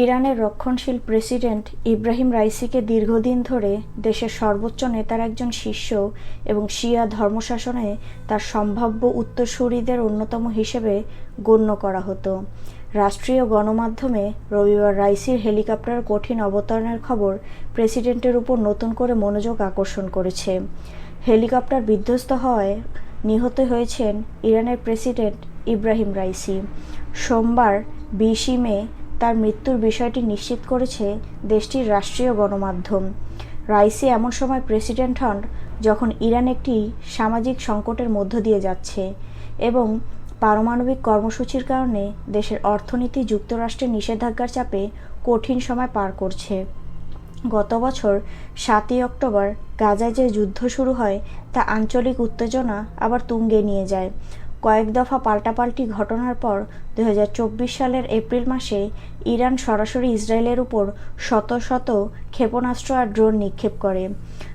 ইরানের রক্ষণশীল প্রেসিডেন্ট ইব্রাহিম রাইসিকে দীর্ঘদিন ধরে দেশের সর্বোচ্চ নেতার একজন শিষ্য এবং শিয়া ধর্মশাসনে তার সম্ভাব্য উত্তরসূরিদের অন্যতম হিসেবে গণ্য করা হতো। রাষ্ট্রীয় গণমাধ্যমে রবিবার রাইসির হেলিকপ্টার কঠিন অবতরণের খবর প্রেসিডেন্টের উপর নতুন করে মনোযোগ আকর্ষণ করেছে। হেলিকপ্টার বিধ্বস্ত হওয়ায় নিহত হয়েছেন ইরানের প্রেসিডেন্ট ইব্রাহিম রাইসি। সোমবার বিশে মে তার মৃত্যুর বিষয়টি নিশ্চিত করেছে দেশটির রাষ্ট্রীয় গণমাধ্যম। রাইসি এমন সময় প্রেসিডেন্ট হন যখন ইরান একটি সামাজিক সংকটের মধ্য দিয়ে যাচ্ছে এবং পারমাণবিক কর্মসূচির কারণে দেশের অর্থনীতি যুক্তরাষ্ট্রের নিষেধাজ্ঞার চাপে কঠিন সময় পার করছে। গত বছর সাতই অক্টোবর গাজায় যে যুদ্ধ শুরু হয়, তা আঞ্চলিক উত্তেজনা আবার তুঙ্গে নিয়ে যায়। কয়েক দফা পাল্টাপাল্টি ঘটনার পর দু হাজার চব্বিশ সালের এপ্রিল মাসে ইরান সরাসরি ইসরায়েলের উপর শত শত ক্ষেপণাস্ত্র আর ড্রোন নিক্ষেপ করে।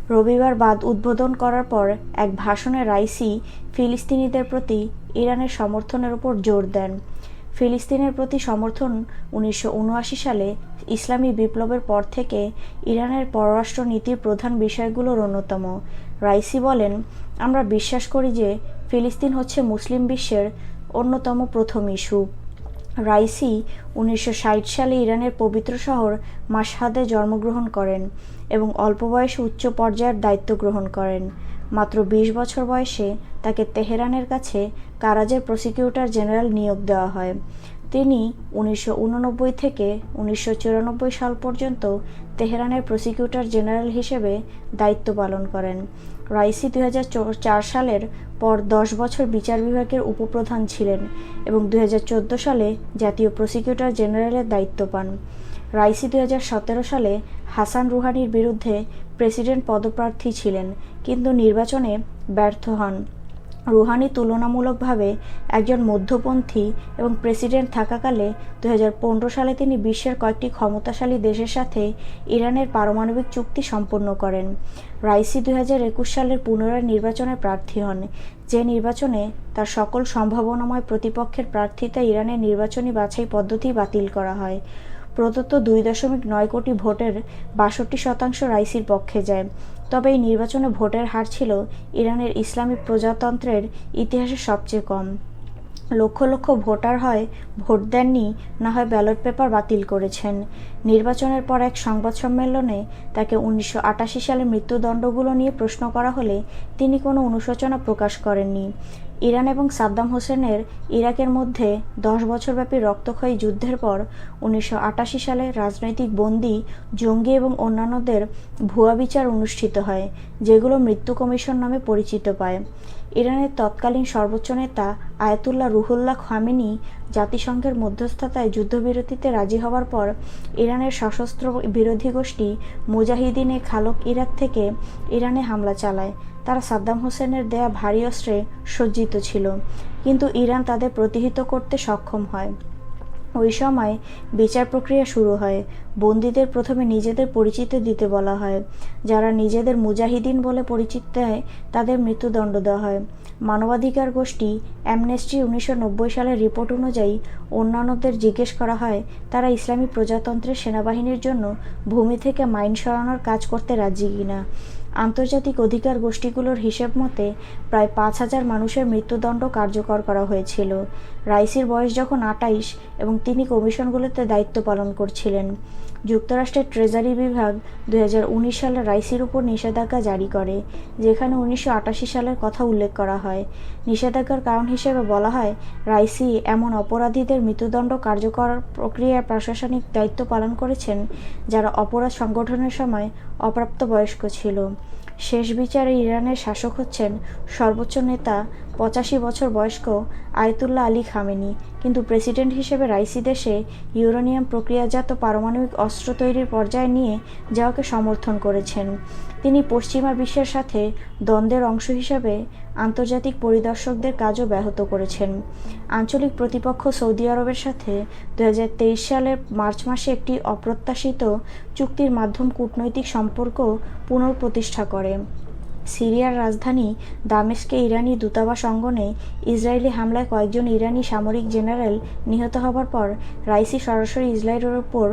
রবিবার বাদ উদ্বোধন করার পর এক ভাষণে রাইসি ফিলিস্তিনিদের প্রতি ইরানের সমর্থনের উপর জোর দেন। ফিলিস্তিনের প্রতি সমর্থন উনিশশো উনআশি সালে ইসলামী বিপ্লবের পর থেকে ইরানের পররাষ্ট্র নীতির প্রধান বিষয়গুলোর অন্যতম। রাইসি বলেন, আমরা বিশ্বাস করি যে ফিলিস্তিন হচ্ছে মুসলিম বিশ্বের অন্যতম প্রথম ইস্যু। রাইসি উনিশশো ষাট সালে ইরানের পবিত্র শহর মাসহাদে জন্মগ্রহণ করেন এবং অল্প বয়সে উচ্চ পর্যায়ের দায়িত্ব গ্রহণ করেন। মাত্র ২০ বছর বয়সে তাকে তেহরানের কাছে কারাজের প্রসিকিউটর জেনারেল নিয়োগ দেওয়া হয়। তিনি উনিশশো উননব্বই থেকে উনিশশো চুরানব্বই সাল পর্যন্ত তেহরানের প্রসিকিউটর জেনারেল হিসেবে দায়িত্ব পালন করেন। রাইসি দুই হাজার চার সালের পর দশ বছর বিচার বিভাগের উপপ্রধান ছিলেন এবং দু হাজার চোদ্দ সালে জাতীয় প্রসিকিউটর জেনারেলের দায়িত্ব পান। রাইসি দু হাজার সতেরো সালে হাসান রুহানির বিরুদ্ধে প্রেসিডেন্ট পদপ্রার্থী ছিলেন, কিন্তু নির্বাচনে ব্যর্থ হন। রুহানি তুলনামূলকভাবে একজন মধ্যপন্থী এবং প্রেসিডেন্ট থাকাকালে দুই হাজার পনেরো সালে তিনি বিশ্বের কয়েকটি ক্ষমতাশালী দেশের সাথে ইরানের পারমাণবিক চুক্তি সম্পন্ন করেন। রাইসি দুই হাজার একুশ সালের পুনরায় নির্বাচনে প্রার্থী হন। যে নির্বাচনে তার সকল সম্ভাবনাময় প্রতিপক্ষের প্রার্থিতা ইরানের নির্বাচনী বাছাই পদ্ধতি বাতিল করা হয়। প্রদত্ত দুই দশমিক নয় কোটি ভোটের বাষট্টি শতাংশ রাইসির পক্ষে যায়। তবে এই নির্বাচনে ভোটের হার ছিল ইরানের ইসলামী প্রজাতন্ত্রের ইতিহাসে সবচেয়ে কম। লক্ষ লক্ষ ভোটার হয় ভোট দেননি, না হয় ব্যালট পেপার বাতিল করেছেন। নির্বাচনের পর এক সংবাদ সম্মেলনে তাকে উনিশশো সালে মৃত্যুদণ্ডগুলো নিয়ে প্রশ্ন করা হলে তিনি কোনো অনুশোচনা প্রকাশ করেননি। ইরান এবং সাদ্দাম হোসেনের ইরাকের মধ্যে দশ বছরব্যাপী রক্তক্ষয়ী যুদ্ধের পর উনিশশো আটাশি সালে রাজনৈতিক বন্দী, জঙ্গি এবং অন্যান্যদের ভুয়া বিচার অনুষ্ঠিত হয়, যেগুলো মৃত্যু কমিশন নামে পরিচিত পায়। ইরানের তৎকালীন সর্বোচ্চ নেতা আয়াতুল্লাহ রুহুল্লাহ খামেনি জাতিসংঘের মধ্যস্থতায় যুদ্ধবিরতিতে রাজি হওয়ার পর ইরানের সশস্ত্র বিরোধী গোষ্ঠী মুজাহিদিনে খালক ইরাক থেকে ইরানে হামলা চালায়। তারা সাদ্দাম হোসেনের দেয়া ভারী অস্ত্রে সজ্জিত ছিল। কিন্তু ইরান তাদের প্রতিহিত করতে সক্ষম হয়। ওই সময় বিচার প্রক্রিয়া শুরু হয়। বন্দীদের প্রথমে নিজেদের পরিচিত দিতে বলা হয়। যারা নিজেদের মুজাহিদিন বলে পরিচিত দেয়, তাদের মৃত্যুদণ্ড দেওয়া হয়। মানবাধিকার গোষ্ঠী অ্যামনেস্টি উনিশশো নব্বই সালের রিপোর্ট অনুযায়ী অন্যান্যদের জিজ্ঞেস করা হয়, তারা ইসলামী প্রজাতন্ত্রের সেনাবাহিনীর জন্য ভূমি থেকে মাইন সরানোর কাজ করতে রাজি কিনা। আন্তর্জাতিক অধিকার গোষ্ঠীগুলোর হিসেব মতে প্রায় পাঁচ হাজার মানুষের মৃত্যুদণ্ড কার্যকর করা হয়েছিল। রাইসির বয়স যখন আটাইশ এবং তিনি কমিশনগুলোতে দায়িত্ব পালন করছিলেন। যুক্তরাষ্ট্রের ট্রেজারি বিভাগ দুই হাজার উনিশ সালে রাইসির উপর নিষেধাজ্ঞা জারি করে, যেখানে উনিশশো আটাশি সালের কথা উল্লেখ করা হয়। নিষেধাজ্ঞার কারণ হিসেবে বলা হয়, রাইসি এমন অপরাধীদের মৃত্যুদণ্ড কার্যকর প্রক্রিয়ার প্রশাসনিক দায়িত্ব পালন করেছেন, যারা অপরাধ সংগঠনের সময় অপ্রাপ্তবয়স্ক ছিল। শেষ বিচারে ইরানের শাসক হচ্ছেন সর্বোচ্চ নেতা পঁচাশি বছর বয়স্ক আয়তুল্লাহ আলী খামেনি। কিন্তু প্রেসিডেন্ট হিসেবে রাইসি দেশে ইউরোনিয়াম প্রক্রিয়াজাত পারমাণবিক অস্ত্র তৈরির পর্যায়ে নিয়ে যাওয়াকে সমর্থন করেছেন। তিনি পশ্চিমা বিশ্বের সাথে দ্বন্দ্বের অংশ হিসাবে আন্তর্জাতিক পরিদর্শকদের কাজও ব্যাহত করেছেন। আঞ্চলিক প্রতিপক্ষ সৌদি আরবের সাথে দু হাজার তেইশ সালের মার্চ মাসে একটি অপ্রত্যাশিত চুক্তির মাধ্যম কূটনৈতিক সম্পর্ক পুনঃপ্রতিষ্ঠা করে। সিরিয়ার রাজধানী দামেশকে ইরানি দূতাবাস অঙ্গনে ইসরায়েলি হামলায় কয়েকজন ইরানি সামরিক জেনারেল নিহত হবার পর রাইসি সরাসরি ইসরায়েলের ওপর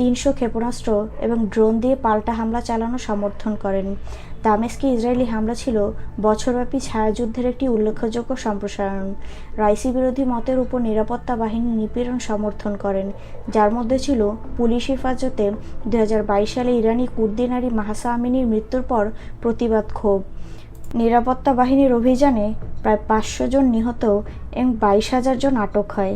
তিনশো ক্ষেপণাস্ত্র এবং ড্রোন দিয়ে পাল্টা হামলা চালানো সমর্থন করেন। দামেস্কে ইসরায়েলি হামলা ছিল বছরব্যাপী ছায়াযুদ্ধের একটি উল্লেখযোগ্য সম্প্রসারণ। রাইসি বিরোধী মতের উপর নিরাপত্তা বাহিনী নিপীড়ন সমর্থন করেন, যার মধ্যে ছিল পুলিশ হেফাজতে দু হাজার বাইশ সালে ইরানি কুর্দি নারী মাহাসা আমিনীর মৃত্যুর পর প্রতিবাদ ক্ষোভ। নিরাপত্তা বাহিনীর অভিযানে প্রায় পাঁচশো জন নিহত এবং বাইশ হাজার জন আটক হয়।